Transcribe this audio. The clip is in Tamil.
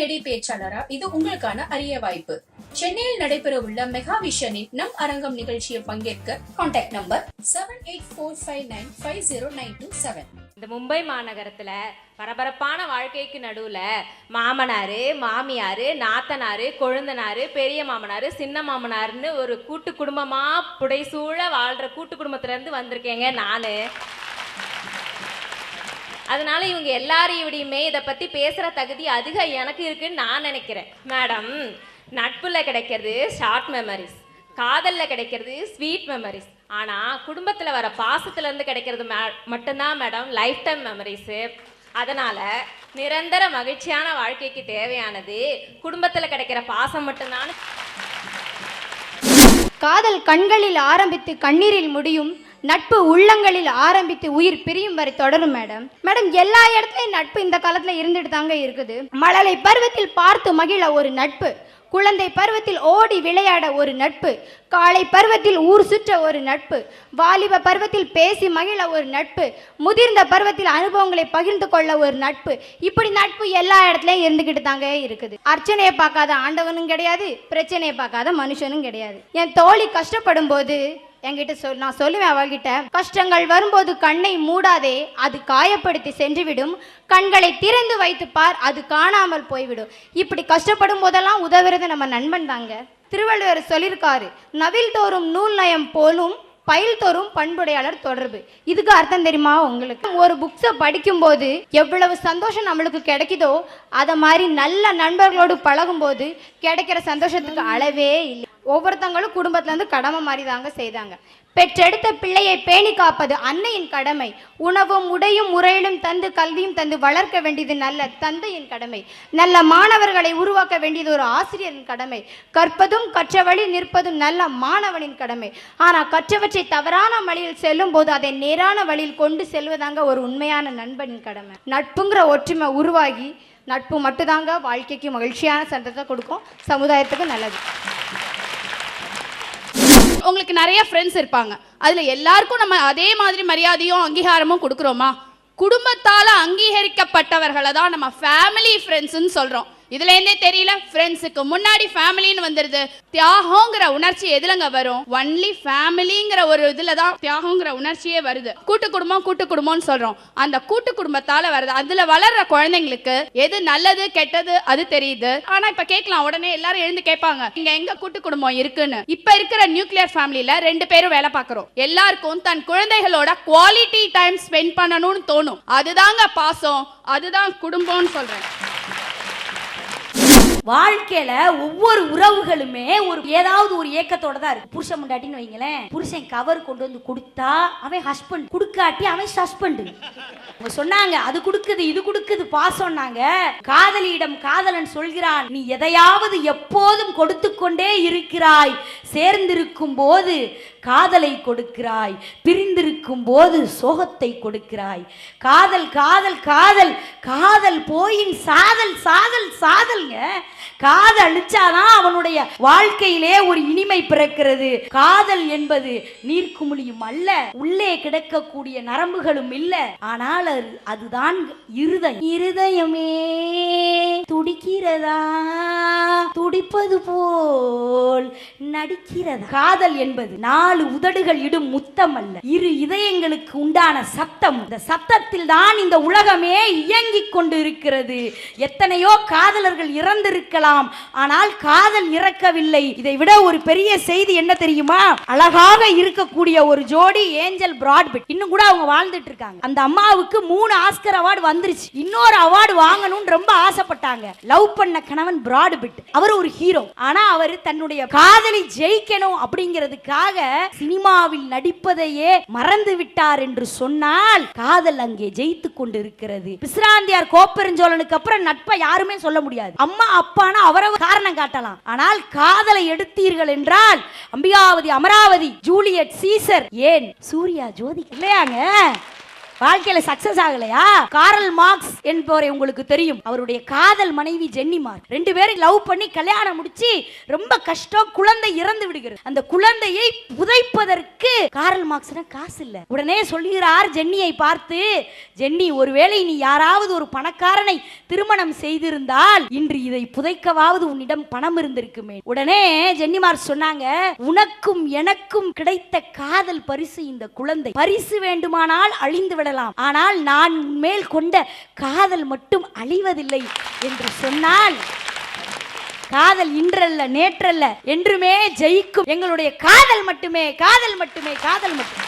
மேடை பேச்சாளரா? இது உங்களுக்கான அரிய வாய்ப்பு. சென்னையில் நடைபெற உள்ள மெகா விஷனின் நம் அரங்கம் நிகழ்ச்சியில் பங்கேற்க contact number seven eight four five nine five zero nine two seven இந்த மும்பை மாநகரத்துல பரபரப்பான வாழ்க்கைக்கு நடுவுல மாமனாரு மாமியாரு நாத்தனாரு கொழுந்தனாரு பெரிய மாமனாரு சின்ன மாமனாருன்னு ஒரு கூட்டு குடும்பமா புடைசூழ வாழ்ற கூட்டு குடும்பத்துல இருந்து வந்திருக்கேங்க நானு. அதனால இவங்க எல்லாரையுடையுமே இதை பத்தி பேசுற தகுதி அதிக எனக்கு இருக்குன்னு நான் நினைக்கிறேன். மேடம் நட்புல கிடைக்கிறது ஷார்ட் மெமரிஸ் காதல்ல கிடைக்கிறது ஸ்வீட் மெமரிஸ் ஆனா குடும்பத்துல வர பாசத்துல இருந்து கிடைக்கிறது மே- மட்டும்தான் மேடம் லைஃப் டைம் மெமரிஸ் அதனால நிரந்தர மகிழ்ச்சியான வாழ்க்கைக்கு தேவையானது குடும்பத்துல கிடைக்கிற பாசம் மட்டும்தான். காதல் கண்களில் ஆரம்பித்து கண்ணீரில் முடியும். நட்பு உள்ளங்களில் ஆரம்பித்து உயிர் பிரியும் வரை தொடரும் மேடம் மேடம் எல்லா இடத்துலையும் நட்பு இந்த காலத்துல இருந்துட்டு தாங்க இருக்குது. மழலை பருவத்தில் பார்த்து மகிழ ஒரு நட்பு குழந்தை பருவத்தில் ஓடி விளையாட ஒரு நட்பு காலை பருவத்தில் ஊர் சுற்ற ஒரு நட்பு வாலிப பருவத்தில் பேசி மகிழ ஒரு நட்பு முதிர்ந்த பருவத்தில் அனுபவங்களை பகிர்ந்து கொள்ள ஒரு நட்பு இப்படி நட்பு எல்லா இடத்துலையும் இருந்துகிட்டு தாங்க இருக்குது. அர்ச்சனையை பார்க்காத ஆண்டவனும் கிடையாது பிரச்சனையை பார்க்காத மனுஷனும் கிடையாது. என் தோழி கஷ்டப்படும் போது என்கிட்ட சொல் நான் சொல்லுவேன் அவள்கிட்ட கஷ்டங்கள் வரும்போது கண்ணை மூடாதே அது காயப்படுத்தி சென்றுவிடும். கண்களை திறந்து வைத்து பார் அது காணாமல் போய்விடும். இப்படி கஷ்டப்படும் போதெல்லாம் உதவுறது நம்ம நண்பன் தாங்க. திருவள்ளுவர் சொல்லியிருக்காரு நவில் தோறும் நூல் நயம் போலும் பயில் தோறும் பண்புடையாளர் தொடர்பு. இதுக்கு அர்த்தம் தெரியுமா உங்களுக்கு? ஒரு புக்ஸை படிக்கும்போது எவ்வளவு சந்தோஷம் நம்மளுக்கு கிடைக்குதோ அதை மாதிரி நல்ல நண்பர்களோடு பழகும்போது கிடைக்கிற சந்தோஷத்துக்கு அளவே இல்லை. ஒவ்வொருத்தங்களும் குடும்பத்துல இருந்து கடமை மாதிரி தாங்க செய்தாங்க. பெற்றெடுத்த பிள்ளையை பேணி காப்பது அன்னையின் கடமை. உணவும் உடையும் முறையிலும் தந்து கல்வியும் தந்து வளர்க்க வேண்டியது நல்ல தந்தையின் கடமை. நல்ல மாணவர்களை உருவாக்க வேண்டியது ஒரு ஆசிரியரின் கடமை. கற்பதும் கற்ற வழி நிற்பதும் நல்ல மாணவனின் கடமை. ஆனால் கற்றவற்றை தவறான வழியில் செல்லும் போது அதை நேரான வழியில் கொண்டு செல்வதாங்க ஒரு உண்மையான நண்பனின் கடமை. நட்புங்கிற ஒற்றுமை உருவாகி நட்பு மட்டும்தாங்க வாழ்க்கைக்கு மகிழ்ச்சியான சந்தத்தை கொடுக்கும். சமுதாயத்துக்கு நல்லது. உங்களுக்கு நிறைய ஃப்ரெண்ட்ஸ் இருப்பாங்க. அதில் எல்லாருக்கும் நம்ம அதே மாதிரி மரியாதையும் அங்கீகாரமும் கொடுக்குறோமா? குடும்பத்தால் அங்கீகரிக்கப்பட்டவர்களை தான் நம்ம ஃபேமிலி ஃப்ரெண்ட்ஸுன்னு சொல்கிறோம் இதுல இருந்தே தெரியல ஃப்ரெண்ட்ஸுக்கு முன்னாடி ஃபேமிலின்னு வந்துருது. தியாகங்கிற உணர்ச்சி எதுலங்க வரும்? ஒன்லி ஃபேமிலிங்கிற ஒரு இதுல தான் தியாகங்கிற உணர்ச்சியே வருது. கூட்டு குடும்பம் கூட்டு குடும்பம்னு சொல்றோம். அந்த கூட்டு குடும்பத்தால வருது. அதுல வளர்ற குழந்தைங்களுக்கு எது நல்லது கெட்டது அது தெரியுது. ஆனா இப்ப கேட்கலாம். உடனே எல்லாரும் எழுந்து கேட்பாங்க. இங்க எங்க கூட்டு குடும்பம் இருக்குன்னு? இப்ப இருக்கிற நியூக்ளியர் ஃபேமிலியில ரெண்டு பேரும் வேலை பார்க்கறோம். எல்லாருக்கும் தன் குழந்தைகளோட குவாலிட்டி டைம் ஸ்பெண்ட் பண்ணணும்னு தோணும். அதுதாங்க பாசம். அதுதான் குடும்பம்னு சொல்றேன். வாழ்க்கையில ஒவ்வொரு உறவுகளுமே ஒரு ஏதாவது ஒரு ஏக்கத்தோட தான் இருக்கு. புருஷன் முண்டாட்டின்னு வைங்களேன் புருஷன் கவர் கொண்டு வந்து கொடுத்தா அவன் ஹஸ்பண்ட் கொடுக்காட்டி அவன் சஸ்பெண்ட் சொன்னாங்க அது கொடுக்குது இது கொடுக்குது பாசம்னாங்க காதலியிடம் காதலன் சொல்கிறான் நீ எதையாவது எப்போதும் கொடுத்து கொண்டே இருக்கிறாய். சேர்ந்திருக்கும் போது காதலை கொடுக்கிறாய். பிரிந்திருக்கும் போது சோகத்தை கொடுக்கிறாய். காதல் காதல் காதல் காதல் போயின் சாதல் சாதல் சாதல்ங்க. காதல் அழிச்சாதான் அவனுடைய வாழ்க்கையிலே ஒரு இனிமை பிறக்கிறது. காதல் என்பது நீர்க்குமிழியும் அல்ல உள்ளே கிடக்கக்கூடிய நரம்புகளும் இல்ல. ஆனால் அது- அதுதான் இருதயம். இருதயமே துடிக்கிறதா? துடிப்பது போல் நடிக்கிறதா? காதல் என்பது நாலு உதடுகள் இடும் முத்தம் அல்ல இரு இதயங்களுக்கு உண்டான சத்தம். இந்த சத்தத்தில் தான் இந்த உலகமே இயங்கிக் கொண்டு இருக்கிறது எத்தனையோ காதலர்கள் இறந்திருக்கலாம். ஆனால் காதல் இறக்கவில்லை. இதை விட ஒரு பெரிய செய்தி என்ன தெரியுமா? அழகாக இருக்கக்கூடிய ஒரு ஜோடி ஏஞ்சல் பிராட்பிட் இன்னும் கூட அவங்க வாழ்ந்துட்டு இருக்காங்க. அந்த அம்மாவுக்கு மூணு ஆஸ்கர் அவார்டு வந்துருச்சு. இன்னொரு அவார்டு வாங்கணும்னு ரொம்ப ஆசைப்பட்டாங்க. லவ் பண்ண கணவன் பிராட்பிட் அவர் ஒரு ஹீரோ. ஆனா அவர் தன்னுடைய காதலை ஜெயிக்கணும் அப்படிங்கிறதுக்காக சினிமாவில் நடிப்பதையே மறந்து விட்டார் என்று சொன்னால் காதல் அங்கே ஜெயித்து கொண்டு இருக்கிறது பிசிராந்தியார் கோப்பெருஞ்சோழனுக்கு அப்புறம் நட்பை யாருமே சொல்ல முடியாது. அம்மா அப்பானா அவரவ காரணம் காட்டலாம். ஆனால் காதலை எடுத்தீர்கள் என்றால் அம்பிகாவதி அமராவதி ஜூலியட் சீசர் ஏன்? சூர்யா ஜோதி இல்லையாங்க? வாழ்க்கையில சக்சஸ் ஆகலையா? காரல் மார்க்ஸ் என்பவரை உங்களுக்கு தெரியும். அவருடைய காதல் மனைவி ஜென்னி மார்க் ரெண்டு பேரும் லவ் பண்ணி கல்யாணம் முடிச்சு ரொம்ப கஷ்டம் குழந்தை இறந்து விடுகிறது. அந்த குழந்தையை புதைப்பதற்கு காரல் மார்க்ஸ் காசு இல்ல. உடனே சொல்கிறார் ஜென்னியை பார்த்து ஜென்னி ஒருவேளை நீ யாராவது ஒரு பணக்காரனை திருமணம் செய்திருந்தால் இன்று இதை புதைக்கவாவது உன்னிடம் பணம் இருந்திருக்குமே. உடனே ஜென்னிமார் சொன்னாங்க உனக்கும் எனக்கும் கிடைத்த காதல் பரிசு இந்த குழந்தை. பரிசு வேண்டுமானால் அழிந்து விட விடலாம் ஆனால் நான் மேல் கொண்ட காதல் மட்டும் அழிவதில்லை என்று சொன்னால் காதல் இன்றல்ல நேற்றல்ல என்றுமே ஜெயிக்கும். எங்களுடைய காதல் மட்டுமே காதல் மட்டுமே காதல் மட்டுமே.